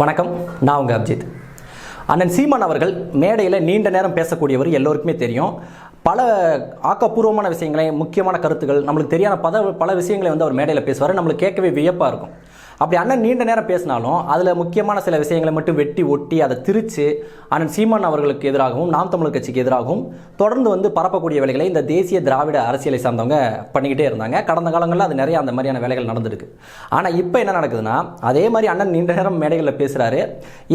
வணக்கம் நான் உங்கள் அப்ஜித். அண்ணன் சீமான் அவர்கள் மேடையில் நீண்ட நேரம் பேசக்கூடியவர் எல்லோருக்குமே தெரியும். பல ஆக்கப்பூர்வமான விஷயங்களை முக்கியமான கருத்துக்கள் நம்மளுக்கு தெரியாத பல பல விஷயங்களை வந்து அவர் மேடையில் பேசுவார். நம்மளுக்கு கேட்கவே வியப்பாக இருக்கும். அப்படி அண்ணன் நீண்ட நேரம் பேசினாலும் அதில் முக்கியமான சில விஷயங்களை மட்டும் வெட்டி ஒட்டி அதை திரித்து அண்ணன் சீமான் அவர்களுக்கு எதிராகவும் நாம் தமிழ் கட்சிக்கு எதிராகவும் தொடர்ந்து வந்து பரப்பக்கூடிய வேலைகளை இந்த தேசிய திராவிட அரசியலை சார்ந்தவங்க பண்ணிக்கிட்டே இருந்தாங்க. கடந்த காலங்களில் அது நிறைய அந்த மாதிரியான வேலைகள் நடந்திருக்கு. ஆனால் இப்போ என்ன நடக்குதுன்னா அதே மாதிரி அண்ணன் நீண்ட நேரம் மேடைகளில் பேசுகிறாரு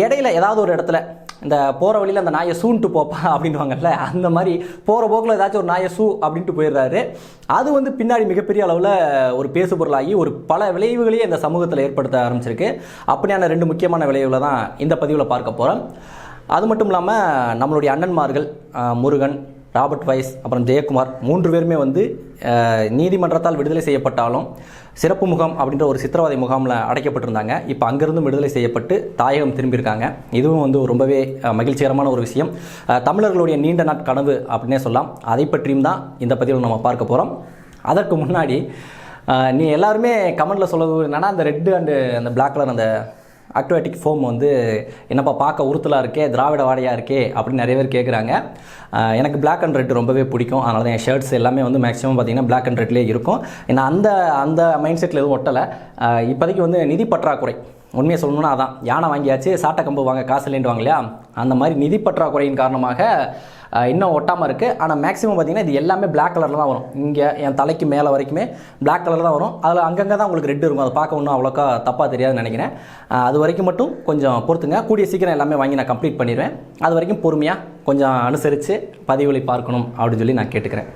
இடையில ஏதாவது ஒரு இடத்துல இந்த போகிற வழியில் அந்த நாயை சூன்ட்டு போப்பா அப்படின்வாங்கல்ல அந்த மாதிரி போகிற போக்கில் ஏதாச்சும் ஒரு நாயை சூ அப்படின்ட்டு போயிடுறாரு. அது வந்து பின்னாடி மிகப்பெரிய அளவில் ஒரு பேசு பொருளாகி ஒரு பல விளைவுகளையே இந்த சமூகத்தில் ஏற்படுத்த ஆரம்பிச்சிருக்கு. அப்படியான ரெண்டு முக்கியமான விளைவுகளை தான் இந்த பதிவில் பார்க்க போகிறோம் அது மட்டும் இல்லாமல் நம்மளுடைய அண்ணன்மார்கள் முருகன் ராபர்ட் வைஸ் அப்புறம் ஜெயக்குமார் மூன்று பேருமே வந்து நீதிமன்றத்தால் விடுதலை செய்யப்பட்டாலும் சிறப்பு முகாம் அப்படின்ற ஒரு சித்திரவதை முகாமில் அடைக்கப்பட்டிருந்தாங்க. இப்போ அங்கிருந்தும் விடுதலை செய்யப்பட்டு தாயகம் திரும்பியிருக்காங்க. இதுவும் வந்து ரொம்பவே மகிழ்ச்சிகரமான ஒரு விஷயம். தமிழர்களுடைய நீண்ட நாட் கனவு அப்படின்னே சொல்லலாம். அதை பற்றியும் தான் இந்த பதிவில் நம்ம பார்க்க போகிறோம் அதற்கு முன்னாடி நீ எல்லாருமே கமெண்டில் சொல்வது என்னென்னா அந்த ரெட்டு அண்டு அந்த பிளாக் கலர் அந்த ஆக்டிவேட்டிக் ஃபோம் வந்து என்னப்பா பார்க்க உறுத்தலாக இருக்கே திராவிட வாடையாக இருக்கே அப்படின்னு நிறைய பேர் கேட்குறாங்க எனக்கு பிளாக் அண்ட் ரெட் ரொம்பவே பிடிக்கும். அதனால தான் என் ஷர்ட்ஸ் எல்லாமே வந்து மேக்ஸிமம் பார்த்திங்கன்னா பிளாக் அண்ட் ரெட்லேயே இருக்கும். ஏன்னா அந்த அந்த மைண்ட் செட்டில் எதுவும் ஒட்டலை. இப்போதைக்கு வந்து நிதி பற்றாக்குறை. உண்மையை சொல்லணும்னா அதான். யானை வாங்கியாச்சு சாட்டை கம்பு வாங்க காசு இல்லைன்னு இல்லையா? அந்த மாதிரி நிதி பற்றாக்குறையின் காரணமாக இன்னும் ஒட்டாமல் இருக்குது ஆனால் மேக்ஸிமம் பார்த்தீங்கன்னா இது எல்லாமே பிளாக் கலரில் தான் வரும். இங்கே என் தலைக்கு மேலே வரைக்குமே பிளாக் கலர் தான் வரும். அதில் அங்கங்கே தான் உங்களுக்கு ரெட் இருக்கும். அதை பார்க்க ஒன்றும் அவ்வளோக்கா தப்பாக தெரியாதுன்னு நினைக்கிறேன். அது வரைக்கும் மட்டும் கொஞ்சம் பொறுத்துங்க. கூடிய சீக்கிரம் எல்லாமே வாங்கி நான் கம்ப்ளீட் பண்ணிடுவேன். அது வரைக்கும் பொறுமையாக கொஞ்சம் அனுசரித்து பதிவுகளை பார்க்கணும் அப்படின்னு சொல்லி நான் கேட்டுக்கிறேன்.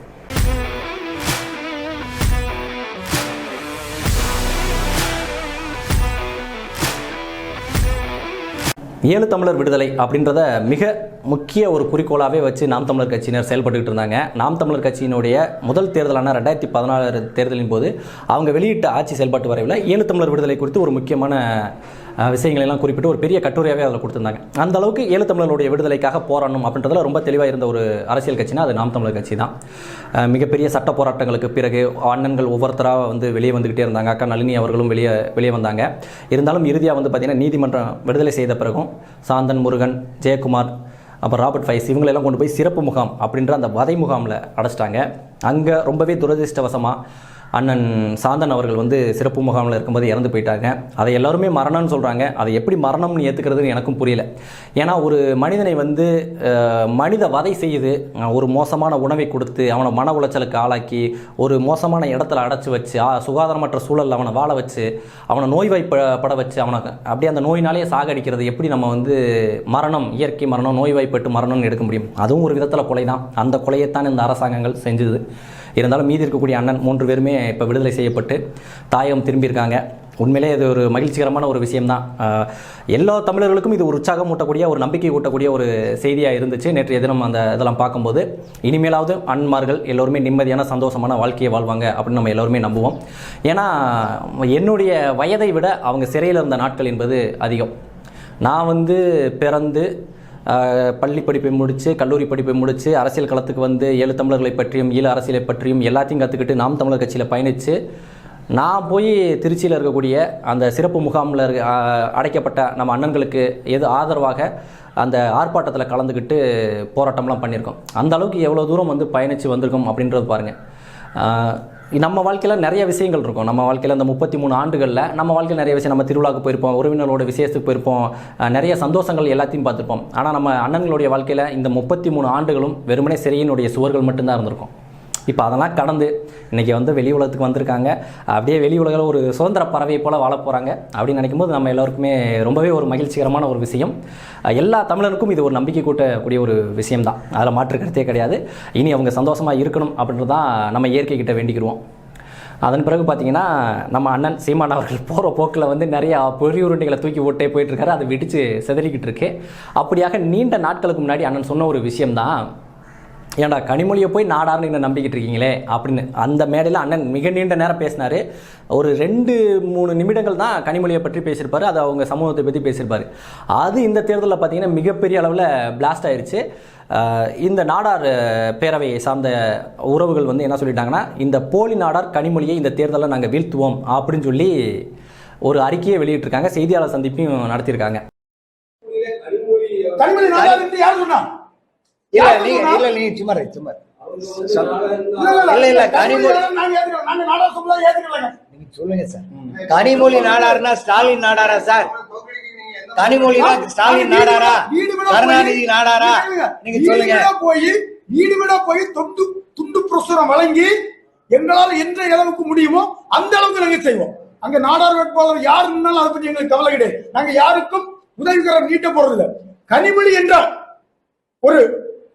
ஏழு தமிழர் விடுதலை அப்படின்றத மிக முக்கிய ஒரு குறிக்கோளாகவே வச்சு நாம் தமிழர் கட்சியினர் செயல்பட்டுக்கிட்டு இருந்தாங்க. நாம் தமிழர் கட்சியினுடைய முதல் தேர்தலான ரெண்டாயிரத்தி பதினாறு தேர்தலின் போது அவங்க வெளியிட்ட ஆட்சி செயல்பாட்டு வரைவில் ஏழு தமிழர் விடுதலை குறித்து ஒரு முக்கியமான விஷயங்களெல்லாம் எல்லாம் குறிப்பிட்டு ஒரு பெரிய கட்டுரையாகவே அதில் கொடுத்துருந்தாங்க. அந்த அளவுக்கு ஏழு தமிழர்களுடைய விடுதலைக்காக போராடணும் அப்படின்றதுல ரொம்ப தெளிவாக இருந்த ஒரு அரசியல் கட்சினா அது நாம் தமிழர் கட்சி தான். மிகப்பெரிய சட்ட போராட்டங்களுக்கு பிறகு அண்ணன்கள் ஒவ்வொருத்தராக வந்து வெளியே வந்துக்கிட்டே இருந்தாங்க. அக்கா நளினி அவர்களும் வெளியே வெளியே வந்தாங்க. இருந்தாலும் இறுதியாக வந்து பார்த்திங்கன்னா நீதிமன்றம் விடுதலை செய்த பிறகும் சாந்தன் முருகன் ஜெயக்குமார் அப்புறம் ராபர்ட் ஃபைஸ் இவங்களெல்லாம் கொண்டு போய் சிறப்பு முகாம் அப்படின்ற அந்த வதை முகாமில் அடைச்சிட்டாங்க. அங்கே ரொம்பவே துரதிர்ஷ்டவசமாக அண்ணன் சாந்தன் அவர்கள் வந்து சிறப்பு முகாமில் இருக்கும்போது இறந்து போயிட்டாங்க. அதை எல்லாருமே மரணம்னு சொல்கிறாங்க அதை எப்படி மரணம்னு ஏற்றுக்கிறதுன்னு எனக்கும் புரியல. ஏன்னா ஒரு மனிதனை வந்து மனித வதை செய்து ஒரு மோசமான உணவை கொடுத்து அவனை மன உளைச்சலுக்கு ஆளாக்கி ஒரு மோசமான இடத்துல அடைச்சி வச்சு சுகாதாரமற்ற சூழலில் அவனை வாழ வச்சு அவனை நோய்வாய்ப்பட வச்சு அவனை அப்படியே அந்த நோயினாலேயே சாகடிக்கிறது எப்படி நம்ம வந்து மரணம் இயற்கை மரணம் நோய்வாய்ப்பட்டு மரணம்னு எடுக்க முடியும்? அதுவும் ஒரு விதத்தில் கொலை தான் அந்த கொலையைத்தான் இந்த அரசாங்கங்கள் செஞ்சுது. இருந்தாலும் மீதி இருக்கக்கூடிய அண்ணன் மூன்று பேருமே இப்போ விடுதலை செய்யப்பட்டு தாயகம் திரும்பியிருக்காங்க. உண்மையிலே இது ஒரு மகிழ்ச்சிகரமான ஒரு விஷயம்தான். எல்லா தமிழர்களுக்கும் இது ஒரு உற்சாகம் ஊட்டக்கூடிய ஒரு நம்பிக்கை ஊட்டக்கூடிய ஒரு செய்தியாக இருந்துச்சு நேற்றைய தினம் அந்த இதெல்லாம் பார்க்கும்போது. இனிமேலாவது அன்மார்கள் எல்லோருமே நிம்மதியான சந்தோஷமான வாழ்க்கையை வாழ்வாங்க அப்படின்னு நம்ம எல்லோருமே நம்புவோம். ஏன்னா என்னுடைய வயதை விட அவங்க சிறையில் இருந்த நாட்கள் என்பது அதிகம். நான் வந்து பிறந்து பள்ளி படிப்பை முடித்து கல்லூரி படிப்பை முடித்து அரசியல் களத்துக்கு வந்து ஏழு தமிழர்களை பற்றியும் ஈழ அரசியலை பற்றியும் எல்லாத்தையும் கற்றுக்கிட்டு நாம் தமிழர் கட்சியில் பயணித்து நான் போய் திருச்சியில் இருக்கக்கூடிய அந்த சிறப்பு முகாமில் இருக்க அடைக்கப்பட்ட நம்ம அண்ணன்களுக்கு எது ஆதரவாக அந்த ஆர்ப்பாட்டத்தில் கலந்துக்கிட்டு போராட்டம்லாம் பண்ணியிருக்கோம். அந்த அளவுக்கு எவ்வளோ தூரம் வந்து பயணித்து வந்திருக்கோம் அப்படின்றது பாருங்கள் நம்ம வாழ்க்கையில் நிறைய விஷயங்கள் இருக்கும். நம்ம வாழ்க்கையில் அந்த முப்பத்தி மூணு ஆண்டுகளில் நம்ம வாழ்க்கையில் நிறைய விஷயம் நம்ம திருவிழாவுக்கு போயிருப்போம் உறவினர்களோட விசேஷத்துக்கு போயிருப்போம். நிறைய சந்தோஷங்கள் எல்லாத்தையும் பார்த்துருப்போம். ஆனால் நம்ம அண்ணன்களுடைய வாழ்க்கையில் இந்த முப்பத்தி மூணு ஆண்டுகளும் வெறுமனே சிறையினுடைய சுவர்கள் மட்டும்தான் இருந்திருக்கும். இப்போ அதெல்லாம் கடந்து இன்றைக்கி வந்து வெளி உலகத்துக்கு வந்திருக்காங்க. அப்படியே வெளி உலகில் ஒரு சுதந்திர பறவை போல் வாழ போகிறாங்க அப்படின்னு நினைக்கும்போது நம்ம எல்லாருக்குமே ரொம்பவே ஒரு மகிழ்ச்சிகரமான ஒரு விஷயம். எல்லா தமிழருக்கும் இது ஒரு நம்பிக்கை கூட்டக்கூடிய ஒரு விஷயம்தான். அதில் மாற்று கருத்தே கிடையாது. இனி அவங்க சந்தோஷமாக இருக்கணும் அப்படின்றது தான் நம்ம இயற்கைக்கிட்ட வேண்டிக்கிடுவோம். அதன் பிறகு பார்த்தீங்கன்னா நம்ம அண்ணன் சீமான் அவர்கள் போகிற போக்கில் வந்து நிறையா பொறியுருண்டைகளை தூக்கி ஓட்டே போயிட்டுருக்காரு அதை விடித்து செதறிக்கிட்டு இருக்கு. அப்படியாக நீண்ட நாட்களுக்கு முன்னாடி அண்ணன் சொன்ன ஒரு விஷயம்தான். ஏன்டா கனிமொழியை போய் நாடார்னு என்ன நம்பிக்கிட்டு இருக்கீங்களே? அப்படின்னு அந்த மேடையில் அண்ணன் மிக நீண்ட நேரம் பேசினார். ஒரு ரெண்டு மூணு நிமிடங்கள் தான் கனிமொழியை பற்றி பேசியிருப்பாரு. அது அவங்க சமூகத்தை பற்றி பேசியிருப்பாரு. அது இந்த தேர்தலில் பார்த்தீங்கன்னா மிகப்பெரிய அளவில் பிளாஸ்ட் ஆயிருச்சு. ஆஹ் இந்த நாடார் பேரவையை சார்ந்த உறவுகள் வந்து என்ன சொல்லிட்டாங்கன்னா இந்த போலி நாடார் கனிமொழியை இந்த தேர்தலில் நாங்கள் வீழ்த்துவோம் அப்படின்னு சொல்லி ஒரு அறிக்கையை வெளியிட்டிருக்காங்க. செய்தியாளர் சந்திப்பையும் நடத்தியிருக்காங்க. இல்ல யார் நீங்க? இல்ல நீங்க சும்மா சும்மா. இல்ல, இல்ல, கனிமொழி நாங்க சொல்லுங்க சார். கனிமொழி நாடாருன்னா ஸ்டாலின் நாடாரா சார்? கனிமொழினா ஸ்டாலின் நாடாரா? வீடு வீடா போய்- கருணாநிதி நாடாரா? நீங்க சொல்லுங்க. போய் வீடு வீடா போய் தொண்டு துண்டு பிரசுரம் வழங்கி எங்களால் எந்த அளவுக்கு முடியுமோ அந்த அளவுக்கு நாங்க செய்வோம். அங்க நாடார் வேட்பாளர் யார் இருந்தாலும் அதை பத்தி எங்களுக்கு கவலை கிடையாது. நாங்க யாருக்கும் உதவிகரம் நீட்ட போறதில்லை. கனிமொழி என்றால் ஒரு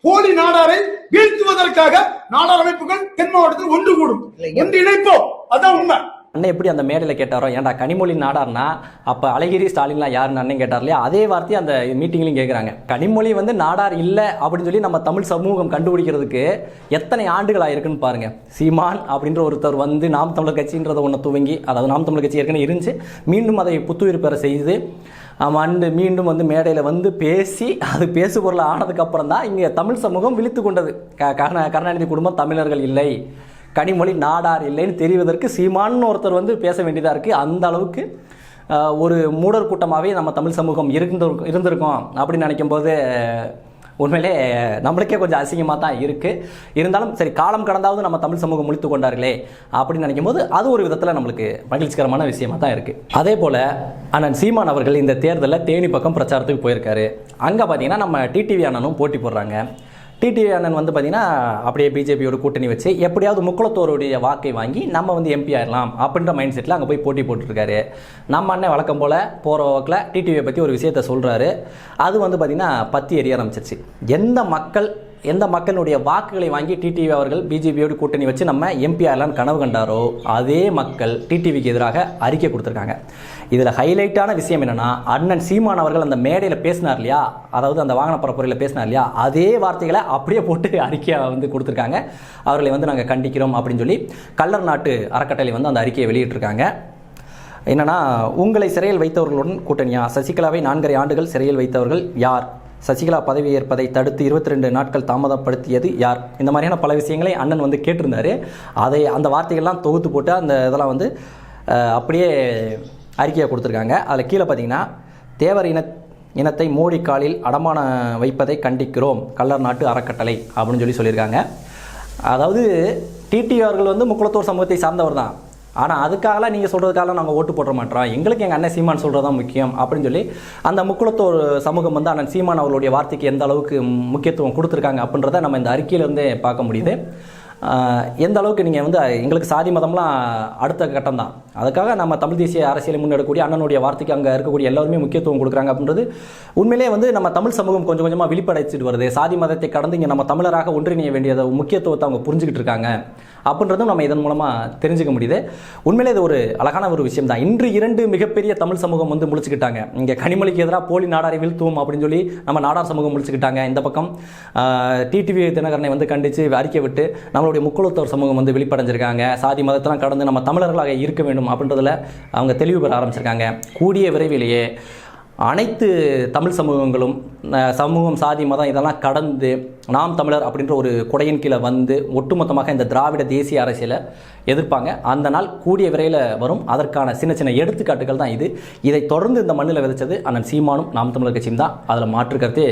போலி நாடாரை வீழ்த்துவதற்காக நாடார் அமைப்புகள் தென் மாவட்டத்தில் ஒன்று கூடும். இல்லைங்க. ஒன்று இணைப்போம். அதான் உண்மை. அண்ணன் எப்படி அந்த மேடையில் கேட்டாரோ? ஏன்டா கனிமொழி நாடார்னா அப்போ அழகிரி ஸ்டாலின்லாம் யாருன்னு அண்ணன் கேட்டார் இல்லையா? அதே வார்த்தையை அந்த மீட்டிங்லையும் கேட்குறாங்க கனிமொழி வந்து நாடார் இல்லை அப்படின்னு சொல்லி நம்ம தமிழ் சமூகம் கண்டுபிடிக்கிறதுக்கு எத்தனை ஆண்டுகள் ஆயிருக்குன்னு பாருங்க. சீமான் அப்படின்ற ஒருத்தர் வந்து நாம் தமிழர் கட்சின்றதை ஒன்று துவங்கி அதாவது நாம் தமிழர் கட்சி ஏற்கனவே இருந்துச்சு. மீண்டும் அதை புத்துயிர் பெற செய்து மண்டு மீண்டும் வந்து மேடையில் வந்து பேசி அது பேசு பொருள் ஆனதுக்கப்புறம் தான் இங்கே தமிழ் சமூகம் விழித்து கொண்டது. க கருணாநிதி குடும்பம் தமிழர்கள் இல்லை. கனிமொழி நாடார் இல்லைன்னு தெரிவதற்கு சீமான்னு ஒருத்தர் வந்து பேச வேண்டியதாக இருக்குது அந்த அளவுக்கு ஒரு மூடர் கூட்டமாகவே நம்ம தமிழ் சமூகம் இருந்து இருந்திருக்கோம் அப்படின்னு நினைக்கும்போது உண்மையிலே நம்மளுக்கே கொஞ்சம் அசிங்கமாக தான் இருக்குது இருந்தாலும் சரி காலம் கடந்தாவது நம்ம தமிழ் சமூகம் முழித்து கொண்டார்களே அப்படின்னு நினைக்கும் போது அது ஒரு விதத்தில் நம்மளுக்கு மகிழ்ச்சிகரமான விஷயமா தான் இருக்குது அதே போல் அண்ணன் சீமான் அவர்கள் இந்த தேர்தலில் தேனி பக்கம் பிரச்சாரத்துக்கு போயிருக்காரு. அங்கே பார்த்தீங்கன்னா நம்ம டிடிவி அண்ணனும் போட்டி போடுறாங்க. டிடிவி அண்ணன் வந்து பார்த்தீங்கன்னா அப்படியே பிஜேபியோட கூட்டணி வச்சு எப்படியாவது முக்குளத்தோருடைய வாக்கை வாங்கி நம்ம வந்து எம்பி ஆயிடலாம் அப்படின்ற மைண்ட் செட்டில் அங்கே போய் போட்டி போட்டுருக்காரு. நம்ம அண்ணன் வழக்கம் போல் போகிற வாக்கில் டிடிவியை பற்றி ஒரு விஷயத்த சொல்கிறாரு அது வந்து பார்த்தீங்கன்னா பத்தி எரிய ஆரம்பிச்சிருச்சு. எந்த மக்கள் எந்த மக்களுடைய வாக்குகளை வாங்கி டிடிவி அவர்கள் பிஜேபியோடு கூட்டணி வச்சு நம்ம எம்பி ஆகலான்னு கனவு கண்டாரோ அதே மக்கள் டிடிவிக்கு எதிராக அறிக்கை கொடுத்துருக்காங்க. இதில் ஹைலைட்டான விஷயம் என்னென்னா அண்ணன் சீமான் அவர்கள் அந்த மேடையில் பேசினார் இல்லையா? அதாவது அந்த வாகன பரப்புரையில் பேசினார் இல்லையா? அதே வார்த்தைகளை அப்படியே போட்டு அறிக்கையை வந்து கொடுத்துருக்காங்க. அவர்களை வந்து நாங்கள் கண்டிக்கிறோம் அப்படின்னு சொல்லி கல்லர் நாட்டு அறக்கட்டளை வந்து அந்த அறிக்கையை வெளியிட்டிருக்காங்க. என்னென்னா உங்களை சிறையில் வைத்தவர்களுடன் கூட்டணியா? சசிகலாவை நான்கரை ஆண்டுகள் சிறையில் வைத்தவர்கள் யார்? சசிகலா பதவி ஏற்பதை தடுத்து இருபத்தி ரெண்டு நாட்கள் தாமதப்படுத்தியது யார்? இந்த மாதிரியான பல விஷயங்களை அண்ணன் வந்து கேட்டிருந்தாரு. அதை அந்த வார்த்தைகள்லாம் தொகுத்து போட்டு அந்த இதெல்லாம் வந்து அப்படியே அறிக்கையை கொடுத்துருக்காங்க. அதில் கீழே பார்த்தீங்கன்னா தேவர் இன இனத்தை மோடி காலில் அடமான வைப்பதை கண்டிக்கிறோம். கல்லர் நாட்டு அறக்கட்டளை அப்படின்னு சொல்லி சொல்லியிருக்காங்க. அதாவது டிடிஆர்கள் வந்து முக்குளத்தூர் சமூகத்தை சார்ந்தவர் தான். ஆனால் அதுக்காகலாம் நீங்கள் சொல்கிறதுக்காக நாங்கள் ஓட்டு போட மாட்டோம். எங்களுக்கு எங்கள் அண்ணன் சீமான் சொல்கிறது தான் முக்கியம் அப்படின்னு சொல்லி அந்த முக்குளத்தோர் சமூகம் வந்து அண்ணன் சீமான் அவர்களுடைய வார்த்தைக்கு எந்த அளவுக்கு முக்கியத்துவம் கொடுத்துருக்காங்க அப்படின்றத நம்ம இந்த அறிக்கையிலேருந்தே பார்க்க முடியுது. எந்த அளவுக்கு நீங்கள் வந்து எங்களுக்கு சாதி மதம்லாம் அடுத்த கட்டம் தான் அதுக்காக நம்ம தமிழ் தேசிய அரசியலை முன்னெடுக்கக்கூடிய அண்ணனுடைய வார்த்தைக்கு அங்கே இருக்கக்கூடிய எல்லாருமே முக்கியத்துவம் கொடுக்குறாங்க அப்படின்றது உண்மையிலேயே வந்து நம்ம தமிழ் சமூகம் கொஞ்சம் கொஞ்சமாக விழிப்படைச்சிட்டு வருது. சாதி மதத்தை கடந்து இங்கே நம்ம தமிழராக ஒன்றிணைய வேண்டியத முக்கியத்துவத்தை அவங்க புரிஞ்சுக்கிட்டு இருக்காங்க அப்படின்றதும் நம்ம இதன் மூலமாக தெரிஞ்சுக்க முடியுது. உண்மையிலே இது ஒரு அழகான ஒரு விஷயம் தான் இன்று இரண்டு மிகப்பெரிய தமிழ் சமூகம் வந்து முடிச்சுக்கிட்டாங்க இங்கே கனிமொழிக்கு எதிராக போலி நாடாரை வீழ்த்துவோம் அப்படின்னு சொல்லி நம்ம நாடார் சமூகம் முடிச்சுக்கிட்டாங்க இந்த பக்கம் டிடிவி தினகரனை வந்து கண்டித்து அறிக்கை விட்டு நம்மளுடைய முக்குளத்தோர் சமூகம் வந்து வெளிப்படைஞ்சிருக்காங்க. சாதி மதத்தெல்லாம் கடந்து நம்ம தமிழர்களாக இருக்க வேண்டும் அப்படின்றதுல அவங்க தெளிவு பெற ஆரம்பிச்சிருக்காங்க. கூடிய விரைவிலேயே அனைத்து தமிழ் சமூகங்களும் சமூகம் சாதி மதம் இதெல்லாம் கடந்து நாம் தமிழர் அப்படின்ற ஒரு குடையின் கீழே வந்து ஒட்டுமொத்தமாக இந்த திராவிட தேசிய அரசியலை எதிர்ப்பாங்க. அந்த நாள் கூடிய விரைவில் வரும். அதற்கான சின்ன சின்ன எடுத்துக்காட்டுகள் தான் இது. இதை தொடர்ந்து இந்த மண்ணில் விதைச்சது அண்ணன் சீமானும் நாம் தமிழர் கட்சியும் தான். அதில் மாற்றுக்கிறதே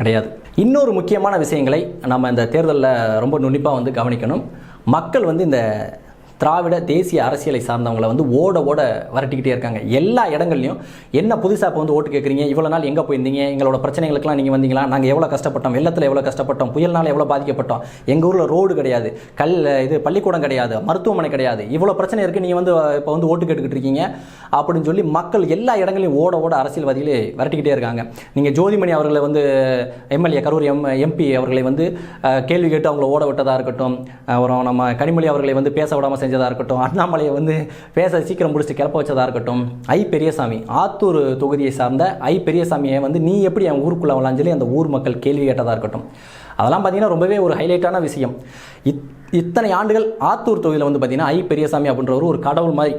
கிடையாது. இன்னொரு முக்கியமான விஷயங்களை நம்ம இந்த தேர்தலில் ரொம்ப நுண்ணிப்பாக வந்து கவனிக்கணும். மக்கள் வந்து இந்த திராவிட தேசிய அரசியலை சார்ந்தவங்களை வந்து ஓட ஓட வரட்டிக்கிட்டே இருக்காங்க. எல்லா இடங்கள்லையும் என்ன புதுசாக இப்போ வந்து ஓட்டு கேட்குறீங்க இவ்வளோ நாள் எங்கே போயிருந்தீங்க? எங்களோட பிரச்சனைகளுக்கெல்லாம் நீங்கள் வந்தீங்களா? நாங்கள் எவ்வளோ கஷ்டப்பட்டோம்? வெள்ளத்தில் எவ்வளோ கஷ்டப்பட்டோம்? புயல்னால் எவ்வளோ பாதிக்கப்பட்டோம்? எங்கள் ஊரில் ரோடு கிடையாது. கல் இது பள்ளிக்கூடம் கிடையாது. மருத்துவமனை கிடையாது. இவ்வளோ பிரச்சனை இருக்குது நீங்கள் வந்து இப்போ வந்து ஓட்டு கேட்டுக்கிட்டு இருக்கீங்க. அப்படின்னு சொல்லி மக்கள் எல்லா இடங்களையும் ஓட ஓட அரசியல்வாதிகளே விரட்டிக்கிட்டே இருக்காங்க. நீங்கள் ஜோதிமணி அவர்களை வந்து எம்எல்ஏ கரூர் எம் எம்பி அவர்களை வந்து கேள்வி கேட்டு அவங்கள ஓட விட்டதாக இருக்கட்டும். அப்புறம் நம்ம கனிமொழி அவர்களை வந்து பேச விடாமல் செஞ்சதாக இருக்கட்டும் அண்ணாமலையை வந்து பேச சீக்கிரம் முடிச்சுட்டு கிளப்ப வச்சதாக இருக்கட்டும் ஐ பெரியசாமி ஆத்தூர் தொகுதியை சார்ந்த ஐ பெரியசாமியை வந்து நீ எப்படி என் ஊருக்குள்ளே வரலாம்னு சொல்லி அந்த ஊர் மக்கள் கேள்வி கேட்டதாக இருக்கட்டும். அதெல்லாம் பார்த்தீங்கன்னா ரொம்பவே ஒரு ஹைலைட்டான விஷயம். இத் இத்தனை ஆண்டுகள் ஆத்தூர் தொகுதியில் வந்து பார்த்தீங்கன்னா ஐ பெரியசாமி அப்படின்றவர் ஒரு கடவுள் மாதிரி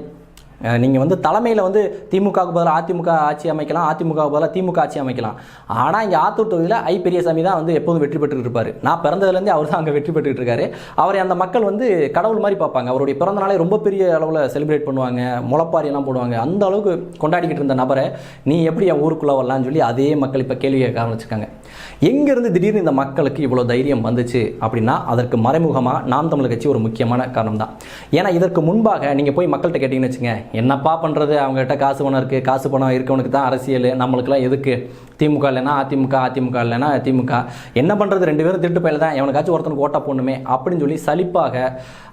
நீங்கள் வந்து தலைமையில் வந்து திமுகவுக்கு பதிலாக அதிமுக ஆட்சி அமைக்கலாம் அதிமுகவுக்கு பதிலாக திமுக ஆட்சி அமைக்கலாம். ஆனால் இங்கே ஆத்தூர் தொகுதியில் ஐ பெரியசாமி தான் வந்து எப்போதும் வெற்றி பெற்றுட்டு இருப்பார். நான் பிறந்ததுலேருந்தே அவர் தான் அங்கே வெற்றி பெற்றுட்டு இருக்காரு. அவரை அந்த மக்கள் வந்து கடவுள் மாதிரி பார்ப்பாங்க. அவருடைய பிறந்த நாளை ரொம்ப பெரிய அளவில் செலிப்ரேட் பண்ணுவாங்க. முளைப்பாரி எல்லாம் போடுவாங்க. அந்த அளவுக்கு கொண்டாடிக்கிட்டு இருந்த நபரை நீ எப்படி என் ஊருக்குள்ளே வரலான்னு சொல்லி அதே மக்கள் இப்போ கேள்வி கேட்க ஆரம்பிச்சிருக்காங்க. எங்கேருந்து திடீர்னு இந்த மக்களுக்கு இவ்வளோ தைரியம் வந்துச்சு அப்படின்னா அதற்கு மறைமுகமாக நாம் தமிழர் கட்சி ஒரு முக்கியமான காரணம் தான் ஏன்னா இதற்கு முன்பாக நீங்கள் போய் மக்கள்கிட்ட கேட்டிங்கன்னு வச்சுங்க என்னப்பா பண்ணுறது அவங்ககிட்ட காசு பணம் இருக்குது காசு பணம் இருக்கவனுக்கு தான் அரசியல். நம்மளுக்குலாம் எதுக்கு? திமுக இல்லைன்னா அதிமுக அதிமுக இல்லைனா திமுக. என்ன பண்ணுறது ரெண்டு பேரும் திருட்டு பயில தான். எவனுக்காச்சும் ஒருத்தனுக்கு ஓட்டா போடணுமே. அப்படின்னு சொல்லி சலிப்பாக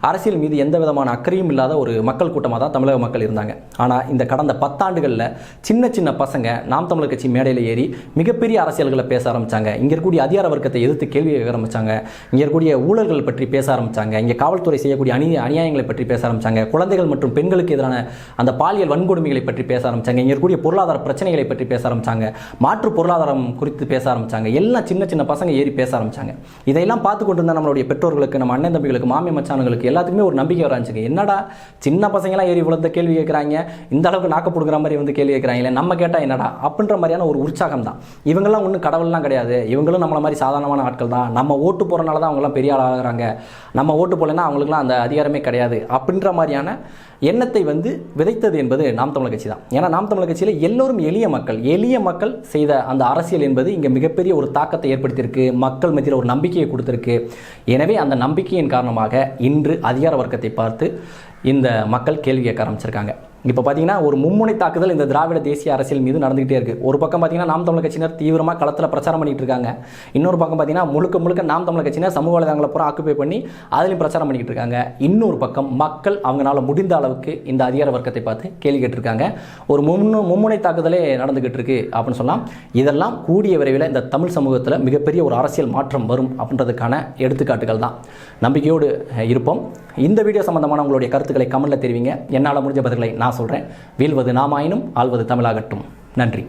அரசியல் மீது எந்த விதமான அக்கறையும் இல்லாத ஒரு மக்கள் கூட்டமாக தான் தமிழக மக்கள் இருந்தாங்க. ஆனால் இந்த கடந்த பத்தாண்டுகளில் சின்ன சின்ன பசங்க நாம் தமிழர் கட்சி மேடையில் ஏறி மிகப்பெரிய அரசியல்களை பேச ஆரம்பிச்சாங்க. இங்கே இருக்கக்கூடிய அதிகார வர்க்கத்தை எதிர்த்து கேள்வி கேட்க ஆரம்பித்தாங்க இங்கே இருக்கக்கூடிய ஊழல்கள் பற்றி பேச ஆரம்பித்தாங்க இங்கே காவல்துறை செய்யக்கூடிய அநீ அநியாயங்களை பற்றி பேச ஆரம்பிச்சாங்க. குழந்தைகள் மற்றும் பெண்களுக்கு எதிரான அந்த பாலியல் வன்கொடுமைகளை பற்றி பேச ஆரம்பிச்சாங்க. இங்கே இருக்கக்கூடிய பொருளாதார பிரச்சனைகளை பற்றி பேச ஆரம்பிச்சாங்க. மாற்று பொருளாதாரம் குறித்து பேச ஆரம்பிச்சாங்க. எல்லாம் சின்ன சின்ன பசங்க ஏறி பேச ஆரம்பிச்சாங்க. இதையெல்லாம் பார்த்து கொண்டிருந்த நம்மளுடைய பெற்றோர்களுக்கு நம்ம அண்ணன் தம்பிகளுக்கு மாமி மச்சானுங்களுக்கு எல்லாத்துக்குமே ஒரு நம்பிக்கை வர என்னடா சின்ன பசங்களாம் ஏறி இவ்வளோ கேள்வி கேட்குறாங்க இந்த அளவுக்கு நாக்க கொடுக்குற மாதிரி வந்து கேள்வி கேட்குறாங்களே நம்ம கேட்டால் என்னடா அப்படின்ற மாதிரியான ஒரு உற்சாகம் தான். இவங்கெல்லாம் ஒன்றும் கடவுள்லாம் கிடையாது. இவங்களும் நம்மள மாதிரி சாதாரணமான ஆட்கள் தான். நம்ம ஓட்டு போகிறனால தான் அவங்களாம் பெரிய ஆளாகிறாங்க நம்ம ஓட்டு போகலன்னா அவங்களுக்குலாம் அந்த அதிகாரமே கிடையாது. அப்படின்ற மாதிரியான எண்ணத்தை வந்து விதைத்தது என்பது நாம் தமிழர் கட்சி தான். ஏன்னா நாம் தமிழர் கட்சியில் எல்லோரும் எளிய மக்கள். எளிய மக்கள் செய்த அந்த அரசியல் என்பது இங்கே மிகப்பெரிய ஒரு தாக்கத்தை ஏற்படுத்தியிருக்கு. மக்கள் மத்தியில் ஒரு நம்பிக்கையை கொடுத்துருக்கு. எனவே அந்த நம்பிக்கையின் காரணமாக இன்று அதிகார வர்க்கத்தை பார்த்து இந்த மக்கள் கேள்வி கேட்க ஆரம்பிச்சிருக்காங்க. இப்போ பார்த்தீங்கன்னா ஒரு மும்முனை தாக்குதல் இந்த திராவிட தேசிய அரசியல் மீது நடந்துகிட்டே இருக்குது ஒரு பக்கம் பார்த்தீங்கன்னா நாம் தமிழ் கட்சியினர் தீவிரமாக களத்தில் பிரச்சாரம் பண்ணிட்டு இருக்காங்க. இன்னொரு பக்கம் பார்த்தீங்கன்னா முழுக்க முழுக்க நாம் தமிழ் கட்சியினர் சமூக வலைதளங்களை பூரா ஆக்குப்பை பண்ணி அதிலையும் பிரச்சாரம் பண்ணிகிட்டு இருக்காங்க. இன்னொரு பக்கம் மக்கள் அவங்களால முடிந்த அளவுக்கு இந்த அதிகார வர்க்கத்தை பார்த்து கேள்வி கேட்டிருக்காங்க. ஒரு முன்னு மும்முனை தாக்குதலே நடந்துகிட்டு இருக்கு அப்படின்னு சொல்லலாம் இதெல்லாம் கூடிய விரைவில் இந்த தமிழ் சமூகத்தில் மிகப்பெரிய ஒரு அரசியல் மாற்றம் வரும் அப்படின்றதுக்கான எடுத்துக்காட்டுகள் தான். நம்பிக்கையோடு இருப்போம். இந்த வீடியோ சம்பந்தமான உங்களுடைய கருத்துக்களை கமெண்ட்ல தெரிவிங்க. என்னால் முடிஞ்ச பதில்களை நான் சொல்கிறேன் வீழ்வது நாமாயினும் ஆழ்வது தமிழாகட்டும். நன்றி.